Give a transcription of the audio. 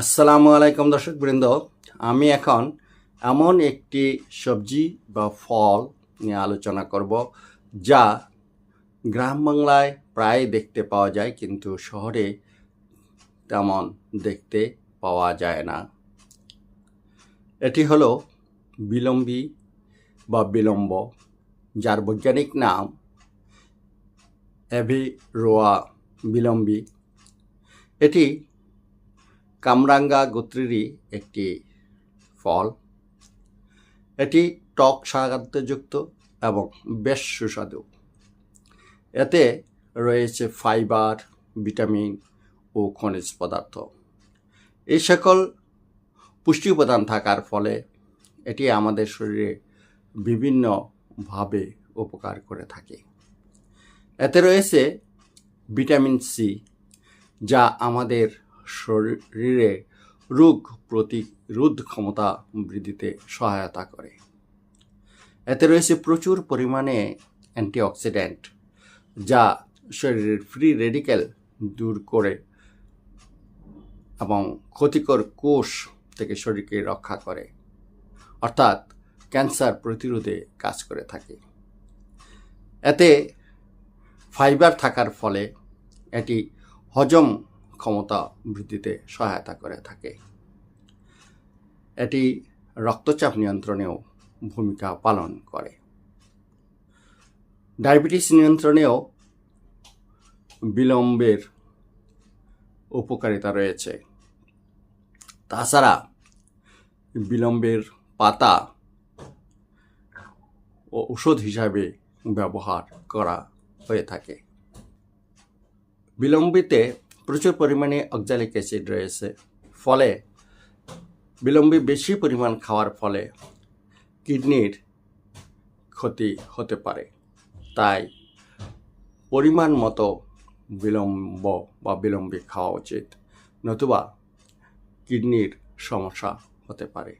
আসসালামু আলাইকুম দর্শক বৃন্দ আমি এখন এমন একটি সবজি বা ফল নিয়ে আলোচনা করব যা গ্রাম বাংলায় প্রায় দেখতে পাওয়া যায় কিন্তু শহরে তেমন দেখতে পাওয়া যায় না। এটি হলো বিলম্বী বা বিলম্ব, যার বৈজ্ঞানিক নাম অ্যাভিরোয়া বিলম্বী। এটি কামরাঙ্গা গোত্রেরই একটি ফল। এটি টক স্বাদযুক্ত এবং বেশ সুস্বাদু। এতে রয়েছে ফাইবার, ভিটামিন ও খনিজ পদার্থ। এই সকল পুষ্টি উপাদান থাকার ফলে এটি আমাদের শরীরে বিভিন্নভাবে উপকার করে থাকে। এতে রয়েছে ভিটামিন সি, যা আমাদের শরীরে রোগ প্রতিরোধ ক্ষমতা বৃদ্ধিতে সহায়তা করে। এতে রয়েছে প্রচুর পরিমাণে অ্যান্টিঅক্সিডেন্ট, যা শরীরের ফ্রি রেডিক্যাল দূর করে এবং ক্ষতিকর কোষ থেকে শরীরকে রক্ষা করে, অর্থাৎ ক্যান্সার প্রতিরোধে কাজ করে থাকে। এতে ফাইবার থাকার ফলে এটি হজম ক্ষমতা বৃদ্ধিতে সহায়তা করে থাকে। এটি রক্তচাপ নিয়ন্ত্রণেও ভূমিকা পালন করে। ডায়াবেটিস নিয়ন্ত্রণেও বিলম্বের উপকারিতা রয়েছে। তাছাড়া বিলম্বের পাতা ও ওষুধ হিসাবে ব্যবহার করা হয়ে থাকে। বিলম্বিতে প্রচুর পরিমাণে অক্সালিক অ্যাসিড রয়েছে। ফলে বিলম্বে বেশি পরিমাণ খাওয়ার ফলে কিডনির ক্ষতি হতে পারে। তাই পরিমাণ মতো বিলম্ব বা বিলম্বে খাওয়া উচিত, নতুবা কিডনির সমস্যা হতে পারে।